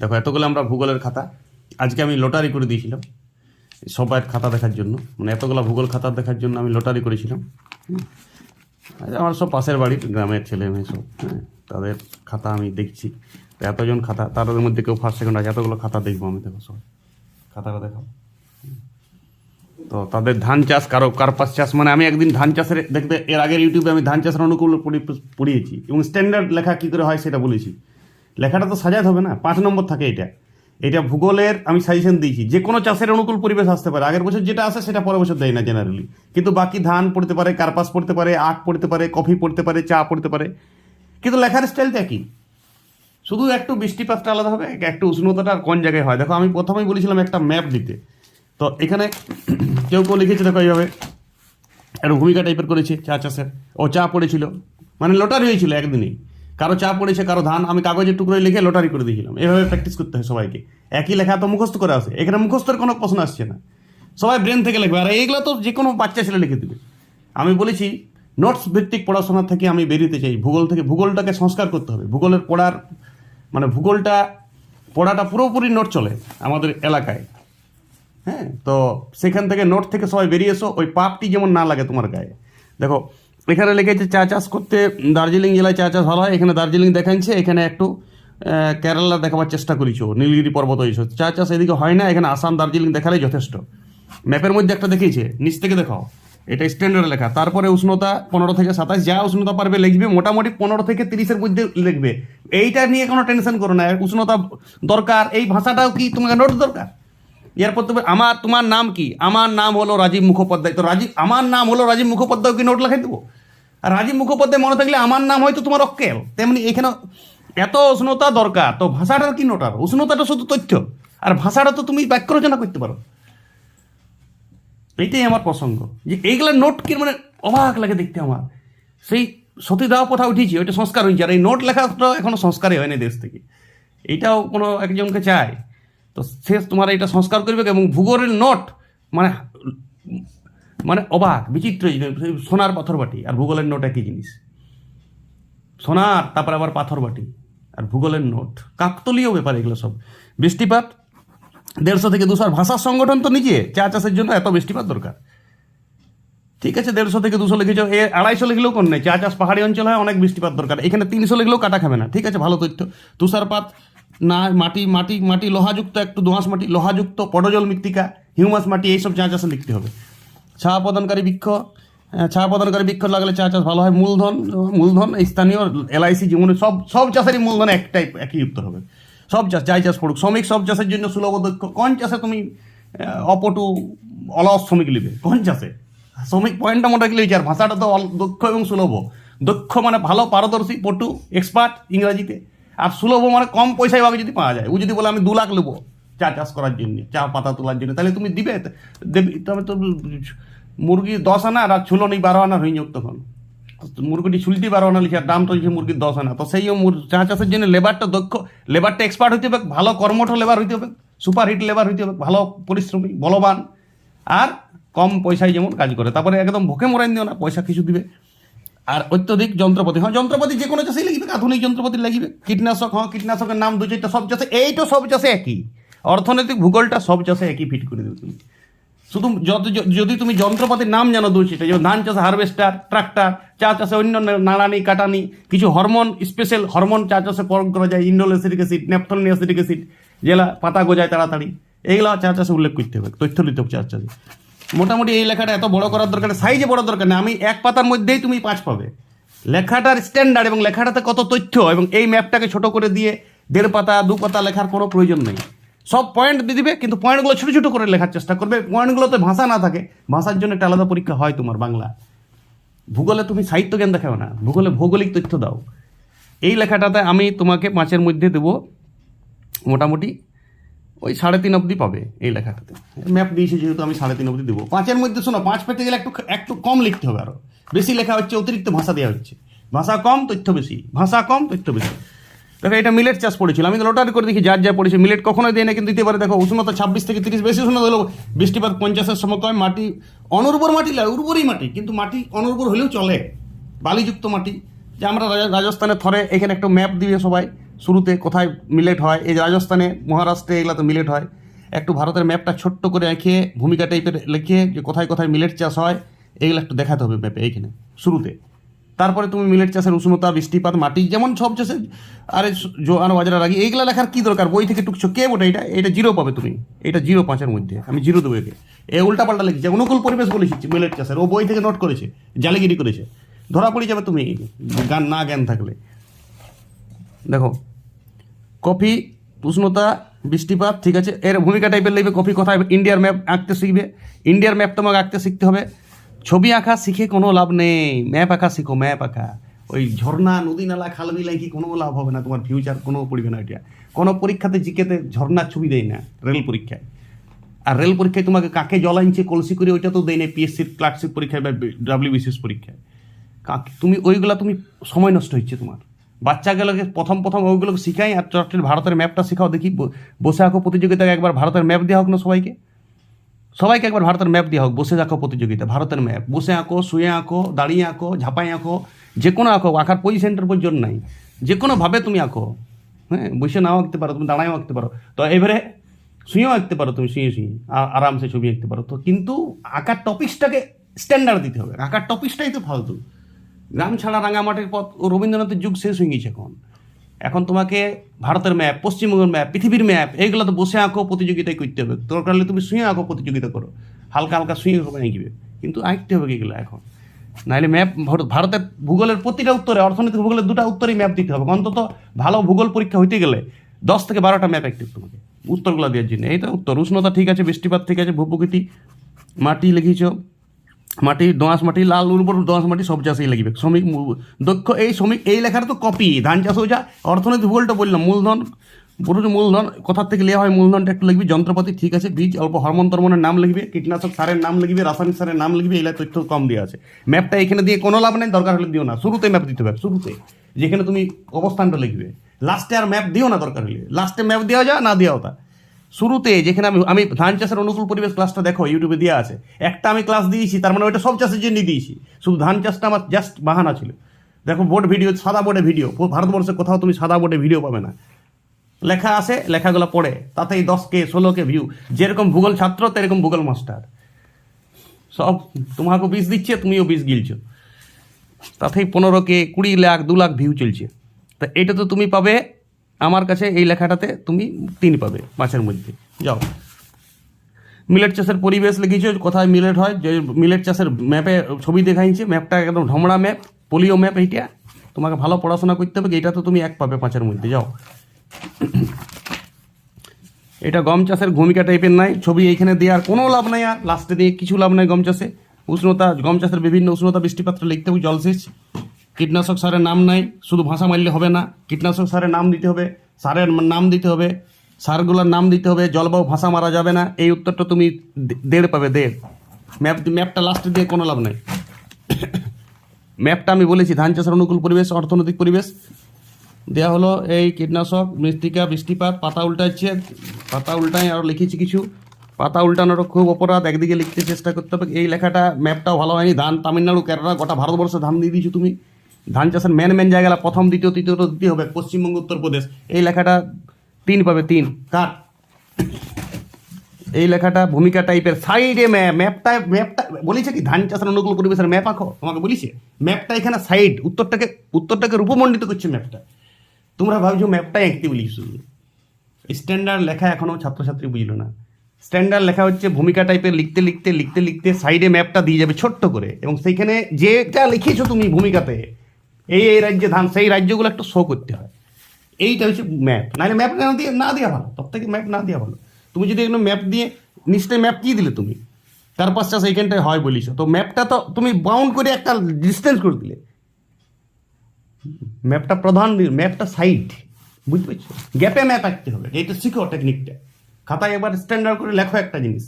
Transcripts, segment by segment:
দেখো, এতগুলো আমরা ভূগোলের খাতা। আজকে আমি লটারি করে দিয়েছিলাম। সবার খাতা দেখার জন্য। মানে এতগুলো ভূগোল খাতা দেখার জন্য আমি লটারি করেছিলাম। আমার সব পাশের বাড়ির গ্রামের ছেলে মেয়ে সব হ্যাঁ তাদের খাতা আমি দেখছি। এতজন খাতা, তাদের মধ্যে কেউ ফার্স্ট সেকেন্ড আছে, এতগুলো খাতা দেখব আমি, দেখো সব। খাতাটা দেখাও। তো তাদের ধান চাষ, কারও কার্পাস চাষ মানে আমি একদিন ধান চাষের, দেখতে, এর আগের ইউটিউবে আমি ধান চাষের অনুকূল পড়ি- পড়িয়েছি। এবং স্ট্যান্ডার্ড লেখা কী করে হয় সেটা বলেছি। লেখাটা তো সাজাতে হবে না, পাঁচ নম্বর থাকে এটা। এটা ভূগোলের আমি সাজেশন দিয়েছি, যে কোনো চাষের অনুকূল পরিবেশ আসতে পারে। আগের বছর যেটা আসে সেটা পরের বছর দেয় না জেনারেলি কিন্তু বাকি ধান পড়তে পারে, কার্পাস পড়তে পারে, আখ পড়তে পারে, কফি পড়তে পারে, চা পড়তে পারে। কিন্তু লেখার স্টাইলটা একই শুধু একটু বৃষ্টিপাতটা আলাদা হবে, একটু উষ্ণতাটা আর কোন জায়গায় হয়? দেখো, আমি প্রথমেই বলেছিলাম একটা ম্যাপ দিতে। তো এখানে কেউ কেউ লিখেছে, দেখো এইভাবে। একটা ভূমিকা টাইপের করেছে চা চাষের। ও চা পড়েছিল। মানে লটারি হয়েছিল একদিনেই। কারও চা পড়েছে, কারও ধান, আমি কাগজের টুকরোয় লিখে লটারি করে দিয়েছিলাম। এভাবে প্র্যাকটিস করতে হয় সবাইকে। একই লেখা তো মুখস্থ করে আসে এখানে মুখস্থের কোনো প্রশ্ন আসছে না। সবাই ব্রেন থেকে লিখবে। আর এইগুলো তো যে কোনো বাচ্চা ছেলে লিখে দেবে। আমি বলেছি নোটস ভিত্তিক পড়াশোনা থেকে আমি বেরিয়ে চাই। ভূগোল থেকে, ভূগোলটাকে সংস্কার করতে হবে। ভূগোলের পড়ার মানে ভূগোলটা, পড়াটা পুরোপুরি নোট চলে আমাদের এলাকায়। হ্যাঁ তো সেখান থেকে নোট থেকে সবাই বেরিয়ে এসো। ওই পাপটি যেমন না লাগে তোমার গায়ে। দেখো এখানে লিখেছে চা চাষ করতে দার্জিলিং জেলায় চা চাষ ভালো হয়। এখানে দার্জিলিং দেখাচ্ছে এখানে একটু কেরালা দেখাবার চেষ্টা করেছ, নীলগিরি পর্বত হয়েছে। চা চাষ এদিকে হয় না, এখানে আসাম, দার্জিলিং দেখালেই যথেষ্ট। ম্যাপের মধ্যে একটা দেখিয়েছে, নিচ থেকে দেখাও। এটা স্ট্যান্ডার্ড লেখা। তারপরে উষ্ণতা পনেরো থেকে সাতাশ যা উষ্ণতা পারবে লিখবে, মোটামুটি পনেরো থেকে তিরিশের মধ্যে লিখবে। এইটা নিয়ে কোনো টেনশন করো না, উষ্ণতা দরকার, এই ভাষাটাও কি তোমাকে নোট দরকার? এরপর তুমি, আমার, তোমার নাম কি? আমার নাম হলো রাজীব মুখোপাধ্যায়। তো রাজীব, আমার নাম হলো রাজীব মুখোপাধ্যায়, কি নোট লেখাই দেবো? আর রাজীব মুখোপাধ্যায় মনে থাকলে আমার নাম হয়তো তোমার অক্কেল। তেমনি এখানে এত উষ্ণতা দরকার, তো ভাষাটার কি নোট আর উষ্ণতাটা শুধু তথ্য। আর ভাষাটা তো তুমি বাক্য রচনা করতে পারো। এইটাই আমার প্রসঙ্গ। যে এইগুলো নোট কি মানে অবাক লাগে দেখতে আমার। সেই সতীদাহ প্রথা উঠেছি, ওইটা সংস্কার হয়েছে। আর এই নোট লেখাটা এখনও সংস্কারই হয়নি দেশ থেকে। এইটাও কোনো একজনকে চায়। তো সে তোমার এটা সংস্কার করবে এবং ভূগোলের নোট মানে মানে অবাক, বিচিত্র জিনিস। সোনার পাথর বাটি, আর ভূগোলের নোট একই জিনিস। সোনার, তারপরে আবার পাথর বাটি, আর ভূগোলের নোট। কাকতলীয় ব্যাপার এগুলো সব। বৃষ্টিপাত, দেড়শো থেকে দুশো আর ভাষার সংগঠন তো নিজে, চা চাষের জন্য এত বৃষ্টিপাত দরকার। ঠিক আছে, দেড়শো থেকে দুশো লিখেছ, এ আড়াইশো লিখলেও কোন নেই। চা চাষ পাহাড়ি অঞ্চল হয়, অনেক বৃষ্টিপাত দরকার। এখানে তিনশো লিখলেও কাটা খাবে না। ঠিক আছে, ভালো তথ্য। তুষারপাত না, মাটি মাটি মাটি লোহাযুক্ত, একটু দোঁয়াশ মাটি, লোহাযুক্ত পটজল মৃত্তিকা, হিউমাস মাটি, এইসব চা চাষে লিখতে হবে। ছায়া প্রদানকারী বৃক্ষ ছায়া প্রদানকারী বৃক্ষ লাগলে চা চাষ ভালো হয়। মূলধন মূলধন স্থানীয় এলআইসি জীবনে সব সব চাষেরই মূলধন একটাই, একই উত্তর হবে। সব চাষ, যাই চাষ পড়ুক শ্রমিক সব চাষের জন্য সুলভ দক্ষ। কোন চাষে তুমি অপটু, অলস শ্রমিক নিবে কোন চাষে? শ্রমিক পয়েন্টটা মোটা গেলে আর ভাষাটা তো দক্ষ এবং সুলভ। দক্ষ মানে ভালো, পারদর্শী, পটু এক্সপার্ট ইংরাজিতে। আর সুলভ মানে কম পয়সায় ভাবে যদি পাওয়া যায়। ও যদি বলে, আমি দু লাখ নেব চা চাষ করার জন্য, চা পাতা তোলার জন্য। তাহলে তুমি দিবে দেবে, তবে তো মুরগি দশ আনা আর ছুলো নেই বারো আনা হয়ে যাক তখন। মুরগিটি ছুলটি বারো আনা লিখে দাম তো মুরগির দশ আনা। তো সেই চা চাষের জন্য লেবারটা দক্ষ, লেবারটা এক্সপার্ট হইতে হবে, ভালো কর্মঠ লেবার হইতে হবে সুপার হিট লেবার হইতে হবে, ভালো পরিশ্রমী, বলবান, আর কম পয়সায় যেমন কাজ করে। তারপরে একদম ভোকে মরাই দিও না, পয়সা কিছু দিবে। আর অত্যধিক যন্ত্রপাতি হ্যাঁ যন্ত্রপাতি যে কোনো চাষেই লাগবে আধুনিক যন্ত্রপাতি লাগবে। কীটনাশক হ্যাঁ কীটনাশকের নাম দু চারটা, সব চাষে, এইটা সব চাষে একই। অর্থনৈতিক ভূগোলটা সব চাষে একই ফিট করে দেবে তুমি। শুধু যত যদি তুমি যন্ত্রপাতির নাম জানো সেটা, যেমন ধান চাষে হারভেস্টার ট্রাক্টর চা চাষে অন্য নাড়ানি, কাটানি, কিছু হরমোন স্পেশাল হরমোন চা চাষে প্রয়োগ করা যায় indole acidic acid naphthalene acidic acid যেগুলা পাতা গজায় তাড়াতাড়ি, এইগুলো চা চাষে উল্লেখ করতে হবে তথ্য দিতে হবে চা চাষে। মোটামুটি এই লেখাটা এত বড় করার দরকার সাইজে বড় দরকার নেই, আমি এক পাতার মধ্যেই তুমি পাঁচ পাবে। লেখাটার স্ট্যান্ডার্ড এবং লেখাটাতে কত তথ্য, এবং এই ম্যাপটাকে ছোট করে দিয়ে দেড় পাতা, দু পাতা লেখার কোনো প্রয়োজন নেই। সব পয়েন্ট দিয়ে দিবে, কিন্তু পয়েন্টগুলো ছোটো ছোটো করে লেখার চেষ্টা করবে। পয়েন্টগুলোতে ভাষা না থাকে, ভাষার জন্য একটা আলাদা পরীক্ষা হয় তোমার বাংলা। ভূগোলে তুমি সাহিত্য জ্ঞান দেখাবে না, ভূগোলে ভৌগোলিক তথ্য দাও। এই লেখাটাতে আমি তোমাকে পাঁচের মধ্যে দেবো, মোটামুটি ওই সাড়ে তিন অবধি পাবে এই লেখাটাতে। ম্যাপ দিয়েছে যেহেতু আমি সাড়ে তিন অবধি দেবো। পাঁচের মধ্যে শোনো, পাঁচ পেতে গেলে একটু একটু কম লিখতে হবে আরও বেশি লেখা হচ্ছে, অতিরিক্ত ভাষা দেওয়া হচ্ছে। ভাষা কম, তথ্য বেশি। ভাষা কম, তথ্য বেশি। দেখো, এটা মিলেট চাষ পড়েছিল। আমি লটারি করে দেখি যার যা পড়েছে। মিলেট কখনোই দেয় না, কিন্তু দিতে পারে দেখো, উষ্ণতা ছাব্বিশ থেকে তিরিশ, বেশি উষ্ণতা হলেও বৃষ্টিপাত পঞ্চাশের সময় মাটি, অনুর্বর মাটি নয় উর্বরই মাটি, কিন্তু মাটি অনুর্বর হলেও চলে। বালিযুক্ত মাটি, যে আমরা রাজা- রাজস্থানে থরে এখানে একটা ম্যাপ দিবে সবাই শুরুতে কোথায় মিলেট হয়। এই রাজস্থানে, মহারাষ্ট্রে এগুলো তো মিলেট হয়। একটু ভারতের ম্যাপটা ছোট্ট করে রেখে ভূমিকা টাইপের লিখে যে কোথায় কোথায় মিলেট চাষ হয়, এগুলো একটু দেখাতে হবে ম্যাপে এইখানে, শুরুতে। তারপরে তুমি মিলেট চাষের উষ্ণতা, বৃষ্টিপাত, মাটি, যেমন সব চাষে, আরে জোয়ানো বাজার রাখি এইগুলো লেখার কি দরকার? বই থেকে টুকছো কে বটে এটা? এটা জিরো পাবে তুমি। এটা জিরো পাঁচের মধ্যে। আমি জিরো দেবো একে। এ উল্টা পাল্টা লিখছে অনুকূল পরিবেশ বলেছি, মিলেট চাষের। ও বই থেকে নোট করেছে, জালিগিরি করেছে। ধরা পড়ে যাবে তুমি গান না জ্ঞান থাকলে। দেখো, কফি, উষ্ণতা, বৃষ্টিপাত, ঠিক আছে? এর ভূমিকা টাইপের লিখবে কফি কোথায় ইন্ডিয়ার ম্যাপ আঁকতে শিখবে। ইন্ডিয়ার ম্যাপ তোমাকে আঁকতে শিখতে হবে। ছবি আঁকা শিখে কোনো লাভ নেই, ম্যাপ আঁকা শিখো, ম্যাপ আঁকা। ওই ঝর্ণা, নদী, নালা, খাল বিলাই কি কোনো লাভ হবে না তোমার ফিউচার কোনো পড়বে না এটা। কোনো পরীক্ষাতে জিকেতে ঝর্ণার ছবি দেয় না, রেল পরীক্ষায়। আর রেল পরীক্ষায় তোমাকে কাকে জল আনছে কলসি করে ওইটা তো দেয় না পিএসসির ক্লার্কশিপ পরীক্ষায় বা ডাব্লিউবিসিএস পরীক্ষায়। কাকে তুমি ওইগুলা তুমি সময় নষ্ট হচ্ছে তোমার। বাচ্চাগুলোকে প্রথম প্রথম ওইগুলোকে শিখাই আর চট্টের ভারতের ম্যাপটা শেখাও, দেখি বসে আঁকো প্রতিযোগিতায় একবার ভারতের ম্যাপ দেওয়া হোক না সবাইকে। সবাইকে একবার ভারতের ম্যাপ দেওয়া হোক, বসে আঁকো প্রতিযোগিতা, ভারতের ম্যাপ। বসে আঁকো, শুয়ে আঁকো, দাঁড়িয়ে আঁকো, ঝাঁপাই আঁকো, যে কোনো আঁকো, আঁকার পজিশনটার প্রয়োজন নাই। যে কোনোভাবে তুমি আঁকো হ্যাঁ বসে নাও আঁকতে পারো, তুমি দাঁড়ায়ও আঁকতে পারো। তো এবারে শুয়েও আঁকতে পারো তুমি, শুয়ে শুয়ে আরামসে ছবি আঁকতে পারো। তো কিন্তু আঁকার টপিক্সটাকে স্ট্যান্ডার্ড দিতে হবে। আঁকার টপিক্সটাই তো ফালতু। গ্রাম ছাড়া রাঙামাটির পথ রবীন্দ্রনাথের যুগ শেষ হয়ে গেছে এখন। এখন তোমাকে ভারতের ম্যাপ পশ্চিমবঙ্গের ম্যাপ পৃথিবীর ম্যাপ এইগুলো তো বসে আঁকো, প্রতিযোগিতায় করতে হবে। দরকার হলে তুমি শুয়ে আঁকো, প্রতিযোগিতা করো। হালকা হালকা শুয়ে হবে আঁকবে কিন্তু আঁকতে হবে এগুলো এখন? নাহলে ম্যাপ ভারতের ভূগোলের প্রতিটা উত্তরে, অর্থনৈতিক ভূগোলের দুটো উত্তরেই ম্যাপ দিতে হবে। অন্তত ভালো ভূগোল পরীক্ষা হইতে গেলে দশ থেকে বারোটা ম্যাপ আঁকতে তোমাকে। উত্তরগুলো দেওয়ার জন্য। এই তো উত্তর, উষ্ণতা ঠিক আছে, বৃষ্টিপাত ঠিক আছে, ভূপ্রকৃতি, মাটি লিখিছ মাটি, দোঁয়াশ মাটি, লাল উর্বর দোঁয়াশ মাটি, সব চাষেই লাগবে। শ্রমিক দক্ষ এই শ্রমিক, এই লেখার তো কপি ধান চাষও যা। অর্থনৈতিক ভূগোলটা বললাম, মূলধন পুরো মূলধন কোথার থেকে নেওয়া হয় মূলধনটা একটু লিখবি, যন্ত্রপাতি ঠিক আছে, বীজ অল্প হরমোন তরমনের নাম লিখবে, কীটনাশক সারের নাম লিখবে, রাসায়নিক সারের নাম লিখবে, এগুলা তথ্য কম দেওয়া আছে। ম্যাপটা এখানে দিয়ে কোনো লাভ নেই, দরকার হলে দিও না। শুরুতে ম্যাপ দিতে হবে শুরুতে যেখানে তুমি অবস্থানটা লিখবে। লাস্টে আর ম্যাপ দিও না, দরকার হলে। লাস্টে ম্যাপ দেওয়া যায় না দেওয়া তা। শুরুতে যেখানে আমি আমি ধান চাষের অনুকূল পরিবেশ ক্লাসটা দেখো ইউটিউবে দেওয়া আছে। একটা আমি ক্লাস দিয়েছি, তার মানে ওইটা সব চাষের জন্যই দিয়েছি। শুধু ধান চাষটা আমার জাস্ট বাহানা ছিল। দেখো বোর্ড ভিডিও সাদা বোর্ডে ভিডিও ভারতবর্ষে কোথাও তুমি সাদা বোর্ডে ভিডিও পাবে না। লেখা আছে, লেখাগুলো পড়ে, তাতেই দশ কে ষোলো কে ভিউ যেরকম ভূগোল ছাত্র, তেরকম ভূগোল মাস্টার সব তোমাকে বিষ দিচ্ছে, তুমিও বিষ গিলছো। তাতেই পনেরো কে কুড়ি লাখ, দু লাখ ভিউ চলছে। তা এটা তো তুমি পাবে আমার কাছে এই লেখাটাতে তুমি তিন পাবে মাছের মধ্যে। যাও। মিলেট চাষের পরিবেশ লিখেছো, কোথায় মিলেট হয়? যে মিলেট চাষের ম্যাপে ছবি দেখাইছে, ম্যাপটা একদম ঢমড়া ম্যাপ, পোলিও ম্যাপ এইটা। তোমাকে ভালো পড়াশোনা করতে হবে এটা তো তুমি এক পাবে পাঁচের মধ্যে, যাও। এটা গম চাষের ভূমিকা টাইপের নাই, ছবি এইখানে দেওয়ার কোনো লাভ নাই আর লাস্টে দিয়ে কিছু লাভ নাই গম চাষে। উষ্ণতা, গম চাষের বিভিন্ন উষ্ণতা বৃষ্টিপাত্র লিখতে হবে, জলসেচ। কীটনাশক সারের নাম নাই, শুধু ভাষা মারলে হবে না। কীটনাশক সারের নাম দিতে হবে, সারের নাম দিতে হবে, সারগুলোর নাম দিতে হবে, জলবায়ু ভাষা মারা যাবে না। এই উত্তরটা তুমি দেড় পাবে, দেড়। ম্যাপ, ম্যাপটা লাস্টে দিয়ে কোনো লাভ নাই। ম্যাপটা আমি বলেছি, ধান চাষের অনুকূল পরিবেশ, অর্থনৈতিক পরিবেশ। দেওয়া হলো এই কীটনাশক, মৃত্তিকা, বৃষ্টিপাত, পাতা উল্টাচ্ছে পাতা উল্টায় আর লিখেছি কিছু। পাতা উল্টানোরও খুব অপরাধ, একদিকে লিখতে চেষ্টা করতে হবে। এই লেখাটা ম্যাপটাও ভালো হয়নি। ধান তামিলনাড়ু, কেরালা, গোটা ভারতবর্ষে ধান দিয়ে দিয়েছ তুমি। ধান চাষের মেন মেন জায়গা প্রথম, দ্বিতীয় তৃতীয়ত দিতে হবে। পশ্চিমবঙ্গ, উত্তরপ্রদেশ। এই লেখাটা তিন পাবে, তিন। কার এই লেখাটা ভূমিকা টাইপের সাইডে ম্যাপ ম্যাপটা ম্যাপটা বলেছে কি? ধান চাষের অনুকূল পরিবেশের ম্যাপ আঁকো। তোমাকে বলিছে ম্যাপটা এখানে সাইড উত্তরটাকে উত্তরটাকে রূপমণ্ডিত করছে ম্যাপটা তোমরা ভাবছ ম্যাপটাই আঁকতে বলিস শুধু। স্ট্যান্ডার্ড লেখা এখনও ছাত্রছাত্রী বুঝলো না। স্ট্যান্ডার্ড লেখা হচ্ছে ভূমিকা টাইপের লিখতে লিখতে লিখতে লিখতে সাইডে ম্যাপটা দিয়ে যাবে ছোট্ট করে। এবং সেইখানে যেটা লিখেছো তুমি ভূমিকাতে এই এই রাজ্যে ধান, সেই রাজ্যগুলো একটু শো করতে হয়। এইটা হচ্ছে ম্যাপ নাহলে ম্যাপ না দিয়ে না দেওয়া ভালো? সব থেকে ম্যাপ না দেওয়া ভালো। তুমি যদি এগুলো ম্যাপ দিয়ে নিশ্চয়ই ম্যাপ কি দিলে তুমি? চার পাঁচ চাষ এইখানটায় হয় বলিস। তো ম্যাপটা তো তুমি বাউন্ড করে একটা ডিস্টেন্স করে দিলে। ম্যাপটা প্রধান ম্যাপটা সাইড বুঝতে পারছ? গ্যাপে ম্যাপ আঁকতে হবে। এইটা শিখো টেকনিকটা খাতায় একবার স্ট্যান্ডার্ড করে লেখো একটা জিনিস।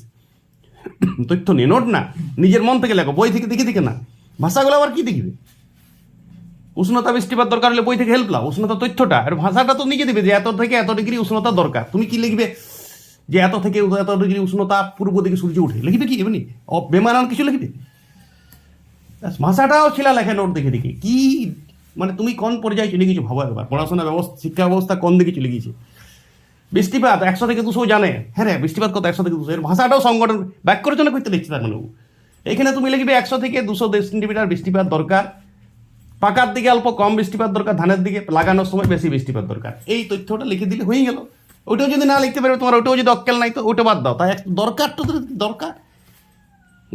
তথ্য নিয়ে নোট না। নিজের মন থেকে লেখো। বই থেকে দেখে দেখে না। ভাষাগুলো আবার কি দেখবে? উষ্ণতা বৃষ্টিপাত দরকার হলে বই থেকে হেল্প লাও উষ্ণতা তথ্যটা আর ভাষাটা তো নিজে দেবে যে এত থেকে এত ডিগ্রি উষ্ণতা দরকার। তুমি কি লিখবে যে এত থেকে এত ডিগ্রি উষ্ণতা পূর্ব দিকে সূর্য উঠে? লিখবে কি? এমনি? বেমানান কিছু লিখবে? ভাষাটাও ছিল লেখে নোট দেখে দেখে। কি মানে তুমি কোন পর্যায়ে চলে গেছো ভাবো একবার পড়াশোনা ব্যবস্থা, শিক্ষা ব্যবস্থা কোন দিকে চলে গিয়েছে? বৃষ্টিপাত একশো থেকে দুশো জানে। হ্যাঁ রে, বৃষ্টিপাত কত? একশো থেকে দুশো। এর ভাষাটাও সংগঠন জন্য করতে লিখছে তার মানে। এখানে তুমি লিখবে একশো থেকে দুশো সেন্টিমিটার বৃষ্টিপাত দরকার। পাকার দিকে অল্প কম বৃষ্টিপাত দরকার, ধানের দিকে লাগানোর সময় বেশি বৃষ্টিপাত দরকার। এই তথ্যটা লিখে দিলে হয়ে গেল। ওটাও যদি না লিখতে পারবে, তোমার ওটাও যদি অক্কেল নাই তো ওটা বাদ দাও। তাই দরকারটা তো দরকার।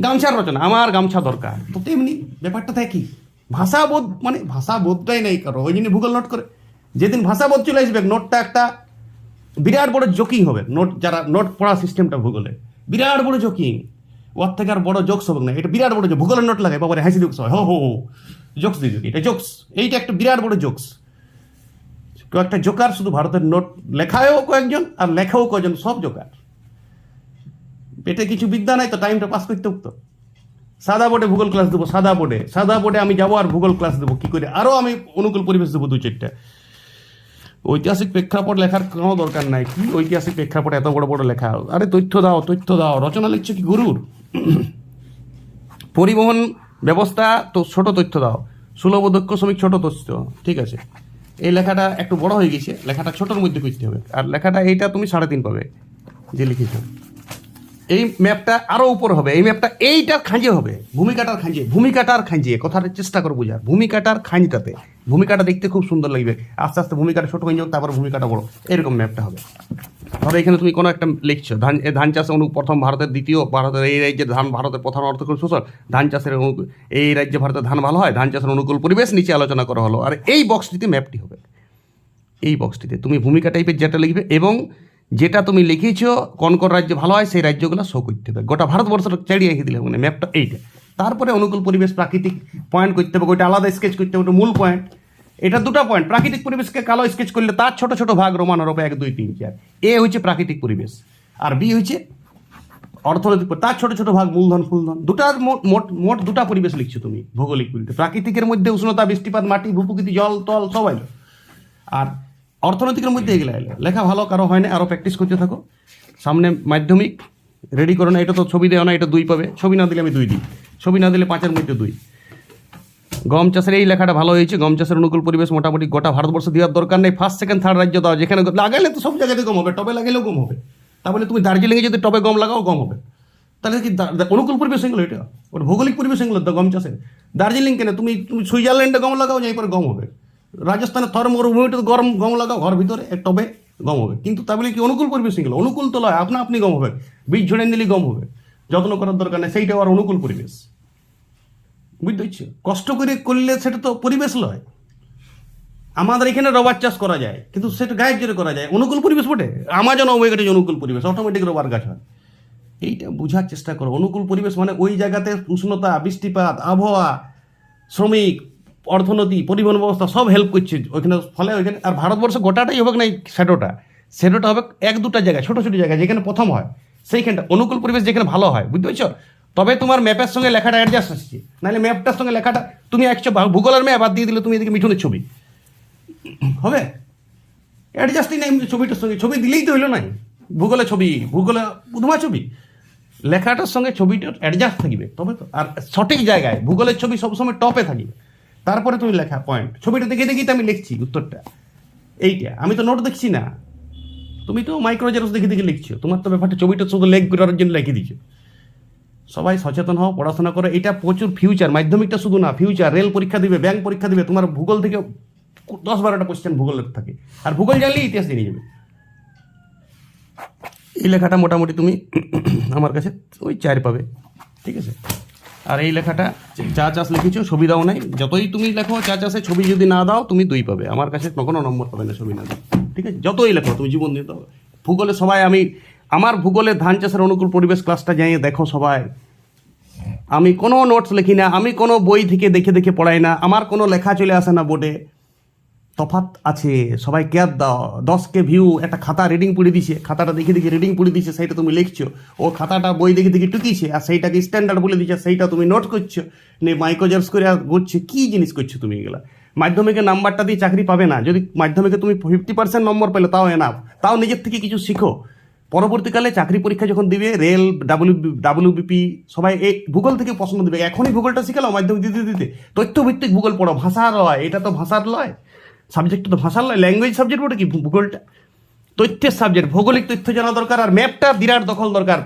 গামছার রচনা, আমার গামছা দরকার। তো তেমনি ব্যাপারটা তাই কি? ভাষাবোধ মানে ভাষাবোধটাই নেই কারও। ওই জন্য ভূগোল নোট করে। যেদিন ভাষাবোধ চলে আসবে, নোটটা একটা বিরাট বড় জোকিং হবে। নোট যারা, নোট পড়া সিস্টেমটা ভূগোলে। বিরাট বড় জোকিং ওর থেকে আর বড় জোকস হবে না। এটা বিরাট বড় ভূগোলের নোট লাগে বাবারে, হাসি জোকস হয়। হো হো জোকস দিয়ে এটা জোকস এইটা একটা বিরাট বড় জোকস কয়েকটা জোকার শুধু ভারতের নোট লেখায়ও কয়েকজন আর লেখাও কয়েকজন সব জোকার পেটে কিছু বিদ্যা নাই তো টাইমটা পাস করতে উঠতো। সাদা বোর্ডে ভূগোল ক্লাস দেবো, সাদা বোর্ডে সাদা বোর্ডে আমি যাব আর ভূগোল ক্লাস দেবো। কি করে? আরও আমি অনুকূল পরিবেশ দেবো দু চারটা। ঐতিহাসিক প্রেক্ষাপট লেখার কোনো দরকার নাই। কি ঐতিহাসিক প্রেক্ষাপট এত বড় বড় লেখা? আরে তথ্য দাও তথ্য দাও। রচনা লিখছো কি গুরুর? পরিবহন ব্যবস্থা তো ছোট তথ্য দাও। সুলভ দক্ষ শ্রমিক ছোট তথ্য, ঠিক আছে। এই লেখাটা একটু বড় হয়ে গেছে, লেখাটা ছোটোর মধ্যে করতে হবে। আর লেখাটা এইটা তুমি সাড়ে তিন পাবে, যে লিখেছো। এই ম্যাপটা আরও উপর হবে। এই ম্যাপটা এইটার খাঁজে হবে। ভূমিকাটার খাঁজে ভূমিকাটার খাঁজে। কথাটা চেষ্টা করো বোঝার। ভূমিকাটার খাঁজটাতে। ভূমিকাটা দেখতে খুব সুন্দর লাগবে। আস্তে আস্তে ভূমিকাটা ছোট হয়ে যাবে তারপর ভূমিকাটা বড়। এরকম ম্যাপটা হবে। ধরো এখানে তুমি কোনো একটা লিখছো। ধান ধান চাষে অনু প্রথম ভারতের, দ্বিতীয় ভারতের, এই রাজ্যে ধান ভারতের প্রধান অর্থকরী শোষণ। ধান চাষের এই রাজ্যে ভারতের ধান ভালো হয়, ধান চাষের অনুকূল পরিবেশ নিচে আলোচনা করা হলো। আর এই বক্সটিতে ম্যাপটি হবে। এই বক্সটিতে তুমি ভূমিকা টাইপের যেটা লিখবে এবং যেটা তুমি লিখেছো, কোন কোন রাজ্য ভালো হয়, সেই রাজ্যগুলো শো করতে হবে। গোটা ভারতবর্ষটা চাড়িয়ে রেখে দিলে মানে ম্যাপটা এইটা। তারপরে অনুকূল পরিবেশ, প্রাকৃতিক পয়েন্ট করতে হবে ওইটা আলাদা স্কেচ করতে হবে, ওটা মূল পয়েন্ট এটা দুটো পয়েন্ট প্রাকৃতিক পরিবেশকে কালো স্কেচ করলে তার ছোট ছোট ভাগ রোমান হবে এক, দুই, তিন, চার। এ হচ্ছে প্রাকৃতিক পরিবেশ। আর বি হচ্ছে অর্থনৈতিক তার ছোট ছোট ভাগ মূলধন, ফুলধন। দুটার মোট মোট দুটা পরিবেশ লিখছো তুমি, ভৌগোলিক বলতে। প্রাকৃতিকের মধ্যে উষ্ণতা, বৃষ্টিপাত, মাটি, ভূপ্রকৃতি, জল, তল সবাই আর অর্থনৈতিকের মধ্যে এগুলো এলো। লেখা ভালো, কারও হয় না আরও প্র্যাকটিস করতে থাকো। সামনে মাধ্যমিক রেডি করো না, এটা তো ছবি দেওয়া না, এটা দুই পাবে। ছবি না দিলে আমি দুই দিই। ছবি না দিলে পাঁচের মধ্যে দুই। গম চাষের এই লেখাটা ভালো হয়েছে। গম চাষের অনুকূল পরিবেশ মোটামুটি গোটা ভারতবর্ষ দেওয়ার দরকার নেই। ফার্স্ট সেকেন্ড থার্ড রাজ্য দাও যেখানে লাগাইলে তো সব জায়গাতে গম হবে। টবে লাগাইলেও গম হবে। তাহলে তুমি দার্জিলিংয়ে যদি টবে গম লাগাও, গম হবে। তাহলে কি অনুকূল পরিবেশ এগুলো এটা? ভৌগোলিক পরিবেশ এগুলো, গম চাষের। দার্জিলিং কেন? তুমি তুমি সুইজারল্যান্ডে গম লাগাও, যাই পরে গম হবে। রাজস্থানে থর মরুভূমিতে গরম গম লাগাও ঘর ভিতরে এক টবে গম হবে। কিন্তু তা বলে কি অনুকূল পরিবেশ এগুলো অনুকূল তো লয়, আপনা আপনি গম হবে। বীজ ঝরে নিলে গম হবে। যত্ন করার দরকার নেই সেইটা আর অনুকূল পরিবেশ। বুঝতে পারছ? কষ্ট করে করলে সেটা তো পরিবেশ লয়। আমাদের এখানে রবার চাষ করা যায়, কিন্তু সেটা গায়ের জোরে করা যায়। অনুকূল পরিবেশ বটে? আমাজন ওমেগাটে অনুকূল পরিবেশ অটোমেটিক রবার গাছ হয়। এইটা বোঝার চেষ্টা করো। অনুকূল পরিবেশ মানে ওই জায়গাতে উষ্ণতা, বৃষ্টিপাত, আবহাওয়া, শ্রমিক অর্থনীতি পরিবহন ব্যবস্থা সব হেল্প করছে। ওইখানে ফলে ওইখানে আর ভারতবর্ষ গোটাটাই হবে না এই শ্যাডোটা শ্যাডোটা হবে এক দুটা জায়গায়, ছোটো ছোটো জায়গায়, যেখানে প্রথম হয়। সেইখানটা, অনুকূল পরিবেশ যেখানে ভালো হয়, বুঝতে পারছ? তবে তোমার ম্যাপের সঙ্গে লেখাটা অ্যাডজাস্ট আসছে নাহলে ম্যাপটার সঙ্গে লেখাটা তুমি একশো ভূগোলের ম্যাপ আর দিয়ে দিলে তুমি এদিকে মিঠুনের ছবি। হবে? অ্যাডজাস্টই নাই ছবিটার সঙ্গে। ছবি দিলেই তো হইল নাই। ভূগোলে ছবি, ভূগোলে উধমা ছবি। লেখাটার সঙ্গে ছবিটার অ্যাডজাস্ট থাকবে। তবে তো আর সঠিক জায়গায়, ভূগোলের ছবি সবসময় টপে থাকবে। তারপরে তুমি লেখা পয়েন্ট ছবিটা দেখে দেখেই তো আমি লিখছি উত্তরটা। এইটা। আমি তো নোট দেখছি না। তুমি তো মাইক্রো জেরক্স দেখে দেখে লিখছো। তোমার তো ব্যাপারটা ছবিটা শুধু লেখ করার জন্য লিখে দিচ্ছ সবাই সচেতন হও, পড়াশোনা করো। এটা প্রচুর ফিউচার মাধ্যমিকটা শুধু না ফিউচার রেল পরীক্ষা দিবে ব্যাংক পরীক্ষা দিবে। তোমার ভূগোল থেকে দশ বারোটা কোশ্চেন ভূগোলের থাকে। আর ভূগোল জানলে ইতিহাস জেনে যাবে। এই লেখাটা মোটামুটি তুমি আমার কাছে ওই চার পাবে। ঠিক আছে? আর এই লেখাটা চা চাষ লিখেছো, ছবি দাও নাই। যতই তুমি লেখো চা চাষে ছবি যদি না দাও, তুমি দুই পাবে। আমার কাছে কখনো নম্বর পাবে না ছবি না দাও। ঠিক আছে? যতই লেখো, তুমি জীবন দিতে হবে। ভূগোলে সবাই, আমি, আমার ভূগোলে ধান চাষের অনুকূল পরিবেশ ক্লাসটা যাইয়ে দেখো সবাই। আমি কোনো নোটস লিখি না, আমি কোনো বই থেকে দেখে দেখে পড়াই না, আমার কোনো লেখা চলে আসে না বোর্ডে। তফাৎ আছে সবাই ক্যাপ দাও, দশকে ভিউ একটা খাতা রিডিং পড়ে দিছে, খাতাটা দেখে দেখে রিডিং পড়ে দিছে, সেইটা তুমি লিখছো। ও খাতাটা বই দেখে দেখে টুকিছে আর সেইটাকে স্ট্যান্ডার্ড বলে দিচ্ছে সেইটা তুমি নোট করছ নে মাইক্রোজার্স করে আর করছে কী জিনিস করছ তুমি এগুলা? মাধ্যমিকে নাম্বারটা দিয়ে চাকরি পাবে না, যদি মাধ্যমিকে তুমি ফিফটি পার্সেন্ট নম্বর পেলে, তাও এনাফ তাও নিজের থেকে কিছু শিখো। পরবর্তীকালে চাকরি পরীক্ষা যখন দিবে রেল ডাব্লিউ ডাব্লিউবিপি সবাই এই ভূগোল থেকে প্রশ্ন দিবে, এখনই ভূগোলটা শিখালো মাধ্যমিক দিতে দিতে তথ্যভিত্তিক ভূগোল পড়ো, ভাষার লয়, এটা তো ভাষার লয়। সাবজেক্টটা তো লয় ল্যাঙ্গুয়েজ সাবজেক্ট বটে কি? ভূগোলটা। তথ্যের সাবজেক্ট ভৌগোলিক তথ্য জানা দরকার আর ম্যাপটা বিরাট দখল দরকার।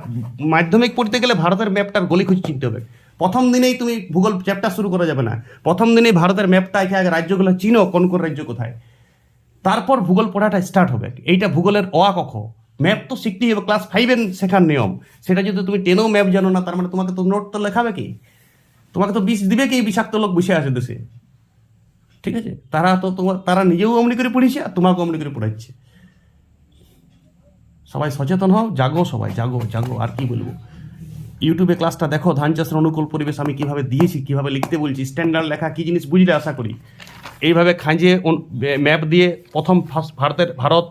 মাধ্যমিক পড়তে গেলে ভারতের ম্যাপটার গলি খুঁজে চিনতে হবে। প্রথম দিনেই তুমি ভূগোল চ্যাপ্টার শুরু করা যাবে না। প্রথম দিনেই ভারতের ম্যাপটা একে আগে রাজ্যগুলো চিনো, কোন কোন রাজ্য কোথায়। তারপর ভূগোল পড়াটা স্টার্ট হবে। এইটা ভূগোলের অয়া কখ ম্যাপ তো শিখতেই হবে ক্লাস ফাইভের শেখার নিয়ম। সেটা যদি তুমি টেনেও ম্যাপ জানো না, তার মানে তোমাকে তো নোট তো লেখাবে কি? তোমাকে তো বিষ দিবে কি বিষাক্ত লোক বসে আছে দেশে? ঠিক আছে? তারা তো তোমার তারা নিজেও অমনি করে পড়িয়েছে আর তোমাকেও অমনি করে পড়াচ্ছে। সবাই সচেতন হও, জাগো সবাই, জাগো জাগো, আর কি বলব? ইউটিউবে ক্লাসটা দেখো ধান চাষের অনুকূল পরিবেশ আমি কীভাবে দিয়েছি, কীভাবে লিখতে বলছি স্ট্যান্ডার্ড লেখা, কি জিনিস বুঝলে আশা করি? এইভাবে খাঁজিয়ে ম্যাপ দিয়ে প্রথম ফার্স্ট, ভারতের, ভারত,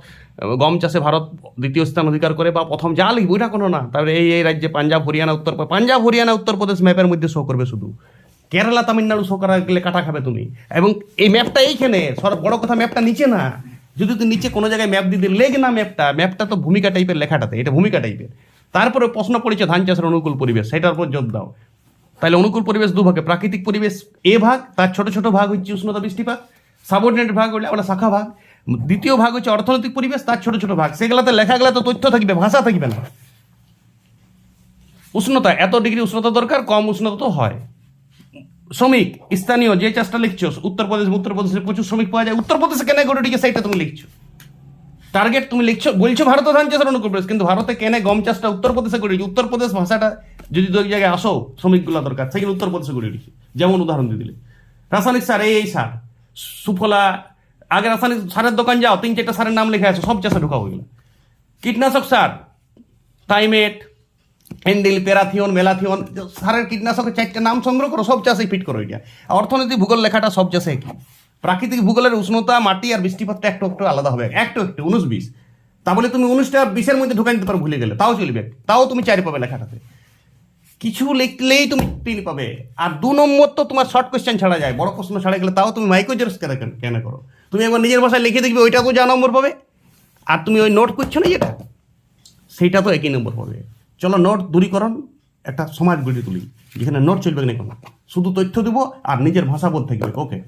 গম চাষে ভারত দ্বিতীয় স্থান অধিকার করে বা প্রথম যা লিখব এটা কোনো না। তারপরে এই এই রাজ্যে পাঞ্জাব, হরিয়ানা, উত্তর, পাঞ্জাব, হরিয়ানা, উত্তরপ্রদেশ ম্যাপের মধ্যে শো করবে শুধু। কেরালা তামিলনাড়ু শো করা গেলে কাটা খাবে তুমি। এবং এই ম্যাপটা এইখানে, সর বড় কথা ম্যাপটা নিচে না। যদি তুই নিচে কোনো জায়গায় ম্যাপ দিতে লেগ না ম্যাপটা ম্যাপটা তো ভূমিকা টাইপের লেখাটাতে, এটা ভূমিকা টাইপের তারপরে প্রশ্ন পড়েছে ধান চাষের অনুকূল পরিবেশ, সেটার উপর জোর দাও। তাহলে অনুকূল পরিবেশ দু ভাগে প্রাকৃতিক পরিবেশ এ ভাগ, তার ছোট ছোট ভাগ হচ্ছে উষ্ণতা বৃষ্টিপাত সাবঅর্ডিনেট ভাগ হলে আমরা শাখা ভাগ, দ্বিতীয় ভাগ হচ্ছে অর্থনৈতিক পরিবেশ, তার ছোট ছোট ভাগ। সেগুলাতে লেখাগুলা তো তথ্য থাকবে, ভাষা থাকবে না। উষ্ণতা, এত ডিগ্রি উষ্ণতা দরকার, কম উষ্ণতা তো হয়। শ্রমিক, স্থানীয় যে চাষটা লিখছো, উত্তরপ্রদেশ, উত্তরপ্রদেশে প্রচুর শ্রমিক পাওয়া যায়, উত্তরপ্রদেশে কেন গরুটিকে সেইটা তুমি লিখছো? টার্গেট তুমি লিখছো? বলছো ভারত ধান চাষের অনুকূল প্রদেশ কিন্তু ভারতে কেনে গম চাষটা উত্তরপ্রদেশে করে উত্তরপ্রদেশ ভাষাটা যদি দুই জায়গায় আসো, শ্রমিকগুলো দরকার সেখানে উত্তরপ্রদেশে করে দিচ্ছে। যেমন উদাহরণ দিয়ে দিলে। রাসায়নিক সার, এই এই সার, সুফলা, আগে রাসায়নিক সারের দোকান যাও তিন চারটা সারের নাম লেখা আছে, সব চাষে ঢোকা হয়ে গেল। কীটনাশক সার থাইমেট হ্যান্ডেল প্যারাথিয়ন মেলাথিয়ন, সারের কীটনাশকের চারটে নাম সংগ্রহ করো, সব চাষে ফিট করো এটা। অর্থনীতি ভূগোল লেখাটা সব চাষে একই। প্রাকৃতিক ভূগোলের উষ্ণতা, মাটি আর বৃষ্টিপাতটা একটু একটু আলাদা হবে। একটু একটু, উনিশ বিশ। তা বলে তুমি উনিশটা বিশের মধ্যে ঢুকাই দিতে পারো, ভুলে গেলে। তাও চলবে। তাও তুমি চারি পাবে লেখাটাতে। কিছু লিখলেই তুমি তিন পাবে। আর দু নম্বর তো তোমার শর্ট কোয়েশ্চেন ছাড়া যায়। বড় প্রশ্ন ছাড়া গেলে তাও তুমি মাইক্রো জেরক্স কেন কেন করো? তুমি একবার নিজের ভাষায় লিখে দেখবে, ওইটাকেও যা নম্বর পাবে। আর তুমি ওই নোট করছ না যেটা? সেইটা তো একই নম্বর পাবে। চলো নোট দূরীকরণ, একটা সমাজ গড়ে তুলি, যেখানে নোট চলবে না কোনো। শুধু তথ্য দেবো আর নিজের ভাষা বলতে থাকবে ওকে